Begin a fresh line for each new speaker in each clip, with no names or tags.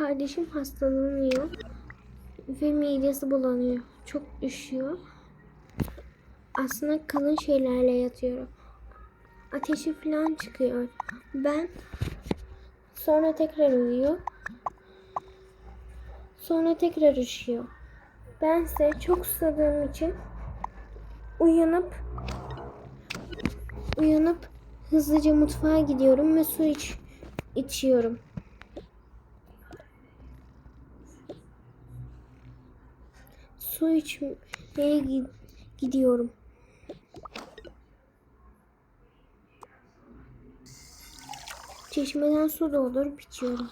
kardeşim hastalanıyor ve midesi bulanıyor. Çok üşüyor. Aslında kalın şeylerle yatıyorum. Ateşi falan çıkıyor. Ben sonra tekrar uyuyor. Sonra tekrar üşüyor. Bense çok susadığım için uyanıp uyanıp hızlıca mutfağa gidiyorum ve su iç, içiyorum. Su içmeye gi- gidiyorum. Çeşmeden su doldurup içiyorum.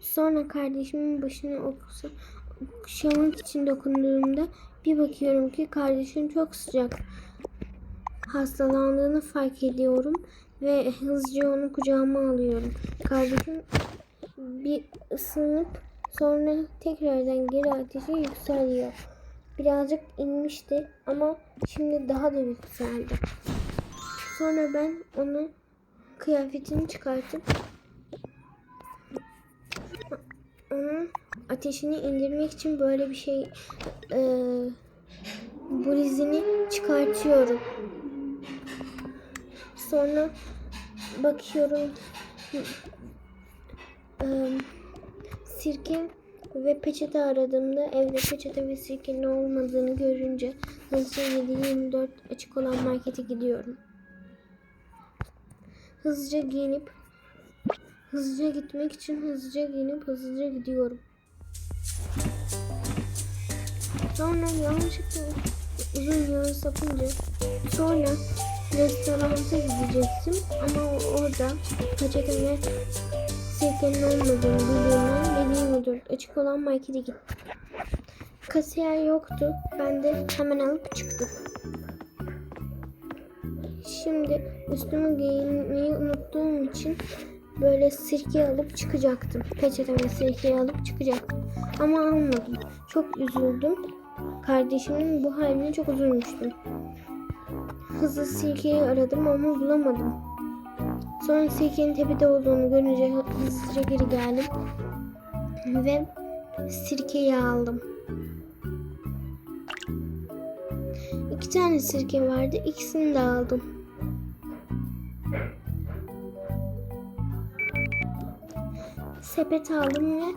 Sonra kardeşimin başını okusa, okşamak için dokunduğumda bir bakıyorum ki kardeşim çok sıcak. Hastalandığını fark ediyorum ve hızlıca onu kucağıma alıyorum. Kardeşim bir ısınıp sonra tekrardan geri ateşi yükseliyor. Birazcık inmişti ama şimdi daha da yükseldi. Sonra ben onu kıyafetini çıkartıp onun ateşini indirmek için böyle bir şey e, blizini çıkartıyorum. Sonra bakıyorum e, sirke ve peçete aradığımda evde peçete ve sirkenin olmadığını görünce hızlıca 7-24 açık olan markete gidiyorum. Hızlıca giyinip hızlıca gitmek için hızlıca giyinip hızlıca gidiyorum. Sonra yanlışlıkla uzun yol sapınca sonra restoranta gidecektim ama orada peçete ve sirkenin olmadığını bildiğimden 724 açık olan markete gittim. Kasiyer yoktu. Ben de hemen alıp çıktım. Şimdi üstümü giyinmeyi unuttuğum için böyle sirke alıp çıkacaktım. Peçete ve sirkeyi alıp çıkacaktım. Ama almadım. Çok üzüldüm. Kardeşimin bu haline çok üzülmüştüm. Hızlı sirkeyi aradım ama bulamadım. Sonra sirkenin tepede olduğunu görünce hızlıca geri geldim. Ve sirkeyi aldım. İki tane sirke vardı. İkisini de aldım. sepet aldım ve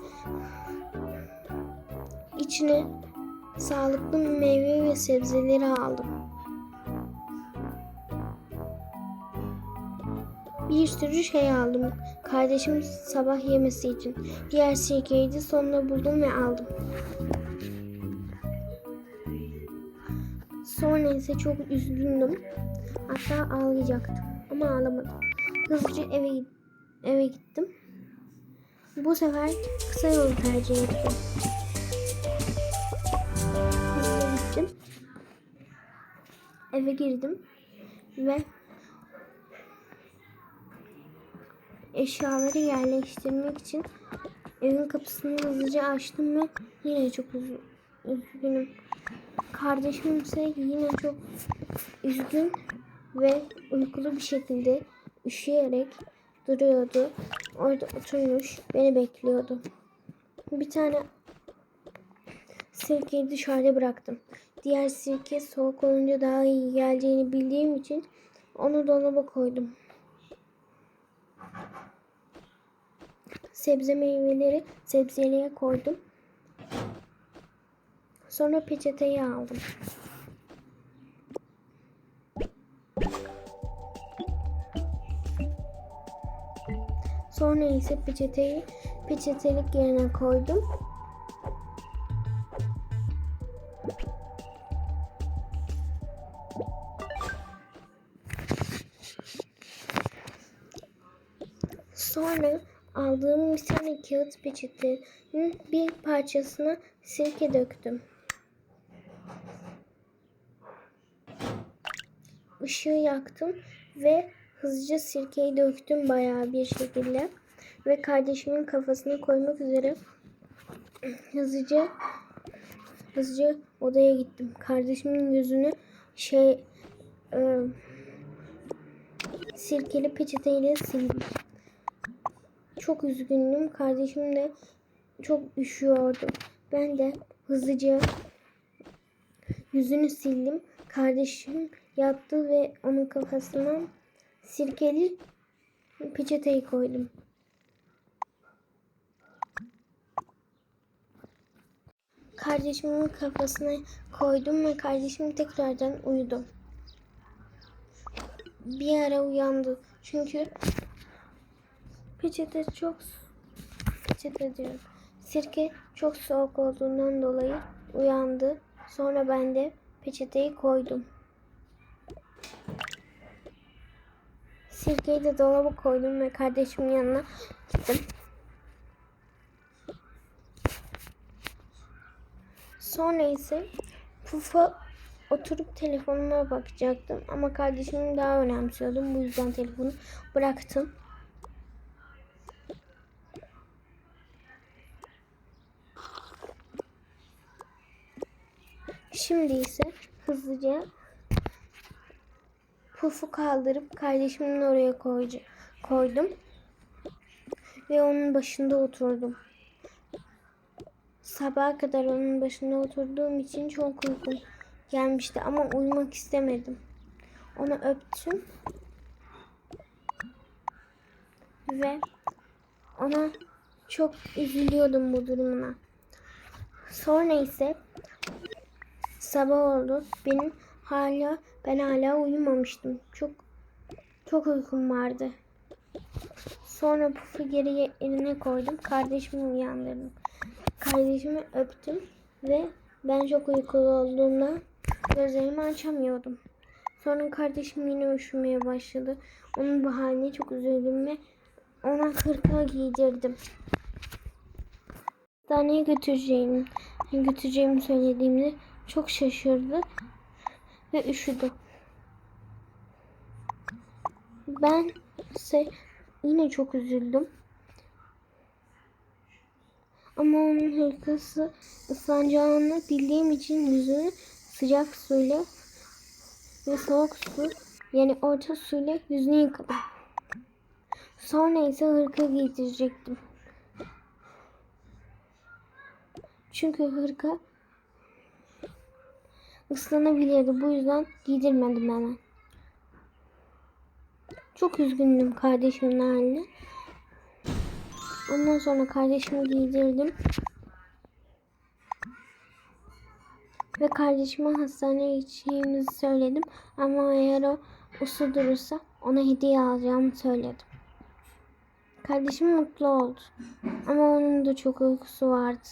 içine sağlıklı meyve ve sebzeleri aldım. Bir sürü şey aldım. Kardeşim sabah yemesi için. Diğer sirkeyi de sonunda buldum ve aldım. Sonra ise çok üzgündüm. Hatta ağlayacaktım. Ama ağlamadım. Hızlıca eve, eve gittim. Bu sefer kısa yolu tercih ettim. Hızlı gittim. Eve girdim ve eşyaları yerleştirmek için evin kapısını hızlıca açtım ve yine çok üzgünüm. Kardeşim ise yine çok üzgün ve uykulu bir şekilde üşüyerek duruyordu. Orada oturmuş beni bekliyordu. Bir tane sirkeyi dışarıda bıraktım. Diğer sirke soğuk olunca daha iyi geleceğini bildiğim için onu dolaba koydum. Sebze meyveleri sebzeliğe koydum. Sonra peçeteyi aldım. Sonra ise peçeteyi peçetelik yerine koydum. Aldığım bir tane kağıt peçetenin bir parçasına sirke döktüm. Işığı yaktım ve hızlıca sirkeyi döktüm bayağı bir şekilde. Ve kardeşimin kafasına koymak üzere hızlıca hızlıca odaya gittim. Kardeşimin yüzünü şey e, sirkeli peçeteyle sildim. Çok üzgündüm. Kardeşim de çok üşüyordu. Ben de hızlıca yüzünü sildim. Kardeşim yattı ve onun kafasına sirkeli peçeteyi koydum. Kardeşimin kafasına koydum ve kardeşim tekrardan uyudu. Bir ara uyandı. Çünkü peçete çok peçete diyorum. Sirke çok soğuk olduğundan dolayı uyandı. Sonra ben de peçeteyi koydum. Sirkeyi de dolaba koydum ve kardeşimin yanına gittim. Sonra ise Pufa oturup telefonuma bakacaktım ama kardeşimi daha önemsiyordum. Bu yüzden telefonu bıraktım. Şimdi ise hızlıca pufu kaldırıp kardeşimin oraya koydum. Ve onun başında oturdum. Sabaha kadar onun başında oturduğum için çok uykum gelmişti ama uyumak istemedim. Onu öptüm. Ve ona çok üzülüyordum bu durumuna. Sonra ise sabah oldu. Benim hala ben hala uyumamıştım. Çok çok uykum vardı. Sonra pufu geri yerine koydum. Kardeşimi uyandırdım. Kardeşimi öptüm ve ben çok uykulu olduğumda gözlerimi açamıyordum. Sonra kardeşim yine üşümeye başladı. Onun bu haline çok üzüldüm ve ona hırka giydirdim. Hastaneye götüreceğim, götüreceğimi söylediğimde çok şaşırdı ve üşüdü. Ben ise yine çok üzüldüm. Ama onun hırkası ıslanacağını bildiğim için yüzünü sıcak suyla ve soğuk su yani orta suyla yüzünü yıkadım. Sonra ise hırka giydirecektim. Çünkü hırka ıslanabilirdi. Bu yüzden giydirmedim hemen. Çok üzgündüm kardeşimin haline. Ondan sonra kardeşimi giydirdim. Ve kardeşime hastaneye gideceğimizi söyledim. Ama eğer o uslu durursa ona hediye alacağımı söyledim. Kardeşim mutlu oldu. Ama onun da çok uykusu vardı.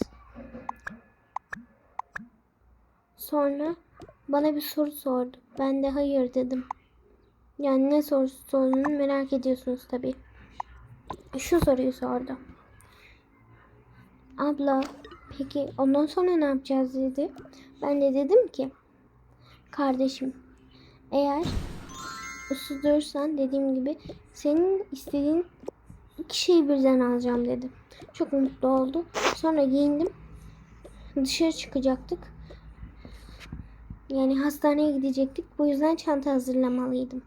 Sonra bana bir soru sordu. Ben de hayır dedim. Yani ne sorusu sorduğunu merak ediyorsunuz tabii. Şu soruyu sordu. Abla peki ondan sonra ne yapacağız dedi. Ben de dedim ki kardeşim eğer durursan dediğim gibi senin istediğin iki şeyi birden alacağım dedi. Çok mutlu oldu. Sonra giyindim. Dışarı çıkacaktık. Yani hastaneye gidecektik. Bu yüzden çanta hazırlamalıydım.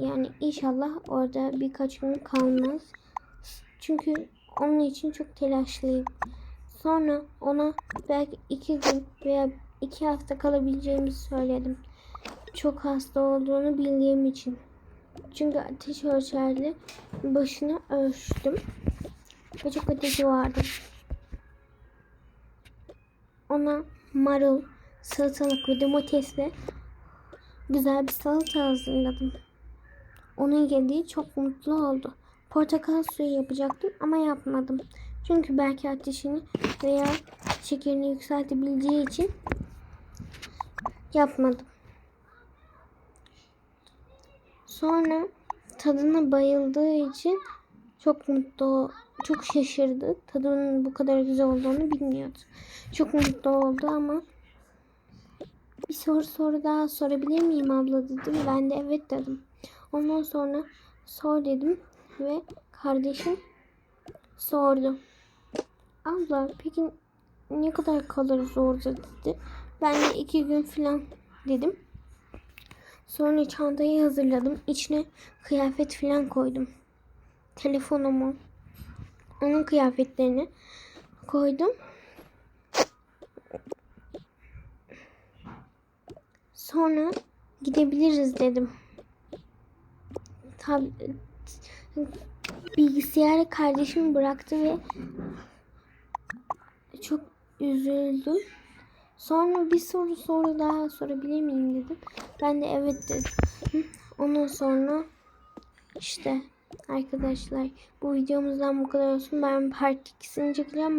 Yani inşallah orada birkaç gün kalmaz. Çünkü onun için çok telaşlıyım. Sonra ona belki iki gün veya iki hafta kalabileceğimizi söyledim. Çok hasta olduğunu bildiğim için. Çünkü ateş ölçerli başını ölçtüm. Ve çok ateşi vardı. Ona marul, salatalık ve domatesle güzel bir salata hazırladım. Onun yediği çok mutlu oldu. Portakal suyu yapacaktım ama yapmadım. Çünkü belki ateşini veya şekerini yükseltebileceği için yapmadım. Sonra tadına bayıldığı için çok mutlu, çok şaşırdı. Tadının bu kadar güzel olduğunu bilmiyordu. Çok mutlu oldu ama bir soru soru daha sorabilir miyim abla dedim. Ben de evet dedim. Ondan sonra sor dedim ve kardeşim sordu. Abla peki ne kadar kalırız orada dedi. Ben de iki gün falan dedim. Sonra çantayı hazırladım. İçine kıyafet falan koydum. Telefonumu, onun kıyafetlerini koydum. Sonra gidebiliriz dedim. Tab bilgisayarı kardeşim bıraktı ve çok üzüldüm. Sonra bir soru soru daha sorabilir miyim dedim. Ben de evet dedim. Ondan sonra işte arkadaşlar bu videomuzdan bu kadar olsun. Ben part 2'sini çekeceğim.